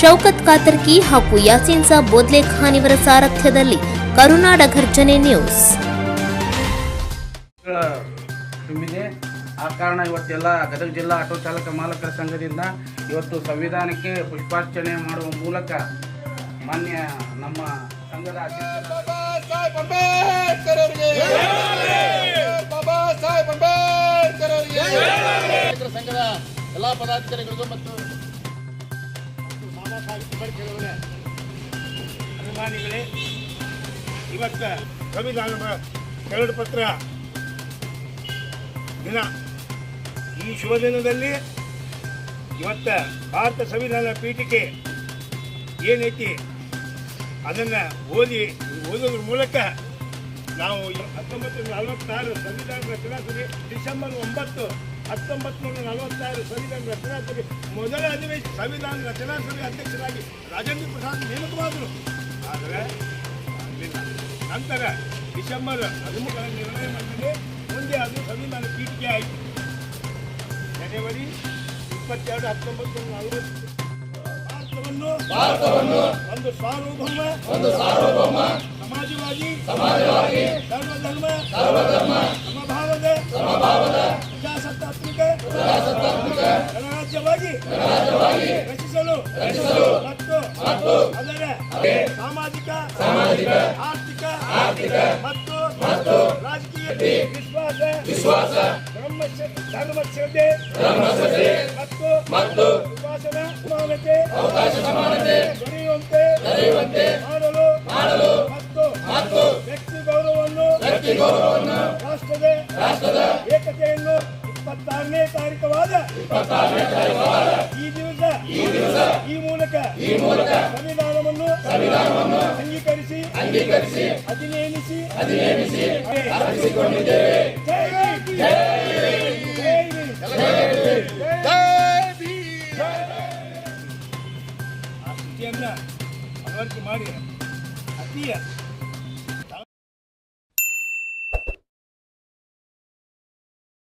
ಶೌಕತ್ ಕಾತರ್ಕಿ ಹಾಗೂ ಯಾಸೀನ್ ಸಾಬ್ ಬೋದ್ಲೆ ಖಾನ್ ಇವರ ಸಾರಥ್ಯದಲ್ಲಿ ಕರುನಾಡ ಘರ್ಜನೆ ನ್ಯೂಸ್. ತುಂಬಿದೆ ಆ ಕಾರಣ ಇವತ್ತೆಲ್ಲ ಗದಗ ಜಿಲ್ಲಾ ಆಟೋ ಚಾಲಕ ಮಾಲಕರ ಸಂಘದಿಂದ ಇವತ್ತು ಸಂವಿಧಾನಕ್ಕೆ ಪುಷ್ಪಾರ್ಚನೆ ಮಾಡುವ ಮೂಲಕ ಮಾನ್ಯ ನಮ್ಮ ಸಂಘದ ಸಂಘದ ಎಲ್ಲಾ ಪದಾಧಿಕಾರಿಗಳಿಗೂ ಮತ್ತು ಅವರೇ ಅಭಿಮಾನಿಗಳೇ, ಇವತ್ತ ಸಂವಿಧಾನದ ಕರಡು ಪತ್ರ ದಿನ. ಈ ಶುಭ ದಿನದಲ್ಲಿ ಇವತ್ತ ಭಾರತ ಸಂವಿಧಾನ ಪೀಠಿಕೆ ಏನೈತಿ ಅದನ್ನ ಓದಿ ಓದೋದ್ರ ಮೂಲಕ ನಾವು ಹತ್ತೊಂಬತ್ತು ನೂರ ನಲವತ್ತಾರು ಸಂವಿಧಾನ ರಚನಾ ಸಭೆ ಡಿಸೆಂಬರ್ ಒಂಬತ್ತು ಹತ್ತೊಂಬತ್ತು ನೂರ ನಲವತ್ತಾರು ಸಂವಿಧಾನ ರಚನಾ ಸಭೆ ಮೊದಲ ಅಧಿವೇಶನ ಸಂವಿಧಾನ ರಚನಾ ಸಭೆ ಅಧ್ಯಕ್ಷರಾಗಿ ರಾಜೇಂದ್ರ ಪ್ರಸಾದ್ ನೇಮಕವಾದರು. ಆದರೆ ನಂತರ ಡಿಸೆಂಬರ್ ಹದಿಮೂರರ ನಿರ್ಣಯ ಮಾಡಿದರೆ ಮುಂದೆ ಅದು ಸಂವಿಧಾನ ಪೀಠಿಕೆ ಆಯಿತು. ಜನವರಿ ಇಪ್ಪತ್ತೆರಡು ಹತ್ತೊಂಬತ್ತು ನೂರ ನಲವತ್ತು. ಭಾರತವನ್ನು ಭಾರತವನ್ನು ಒಂದು ಸಾರ್ವಭೌಮ ಒಂದು ಸಾರ್ವಭೌಮ ಸಮಾಜವಾದಿ ಸಮಾಜವಾದಿ ಸರ್ವಧರ್ಮ ಸರ್ವಧರ್ಮ ಸಮಭಾವದ ಸಮಭಾವದ ಪ್ರಜಾಸತ್ತಾತ್ಮಕ ಪ್ರಜಾಸತ್ತಾತ್ಮಕ ಗಣರಾಜ್ಯವಾಗಿ ಗಣರಾಜ್ಯವಾಗಿ ರಚಿಸಲು ರಚಿಸಲು ಮತ್ತು ಮತ್ತು ಅದರ ಸಾಮಾಜಿಕ ಸಾಮಾಜಿಕ ಆರ್ಥಿಕ ಆರ್ಥಿಕ ಮತ್ತು ಮತ್ತು ರಾಜಕೀಯ ವಿಶ್ವಾಸ ವಿಶ್ವಾಸ ಧರ್ಮ ಧರ್ಮ ಶ್ರದ್ಧೆ ಧರ್ಮ ಶ್ರದ್ಧೆ ಮತ್ತು ಮತ್ತು ಉಪಾಸನ ಸಮಾನತೆ ಅವಕಾಶ ಸಮಾನತೆ ಗೌರವವನ್ನು ರಾಷ್ಟ್ರದ ರಾಷ್ಟ್ರದ ಏಕತೆಯನ್ನು ಇಪ್ಪತ್ತಾರನೇ ತಾರೀಕವಾದ ಇಪ್ಪತ್ತಾರನೇ ತಾರೀಕವಾದ ಈ ದಿವಸ ಈ ದಿವಸ ಈ ಮೂಲಕ ಈ ಮೂಲಕ ಸಂವಿಧಾನವನ್ನು ಸಂವಿಧಾನವನ್ನು ಅಂಗೀಕರಿಸಿ ಅಂಗೀಕರಿಸಿ ಅಧಿನೇಮಿಸಿ ಅಧಿನೇಮಿಸಿ ಅರ್ಪಿಸಿಕೊಂಡಿದ್ದೇವೆ. ಜೈ. ಜೈ ಜೈ. ಆ ಸ್ಥಿತಿಯನ್ನ ಅಳವಡಿಕೆ ಮಾಡಿ ಅತಿಯ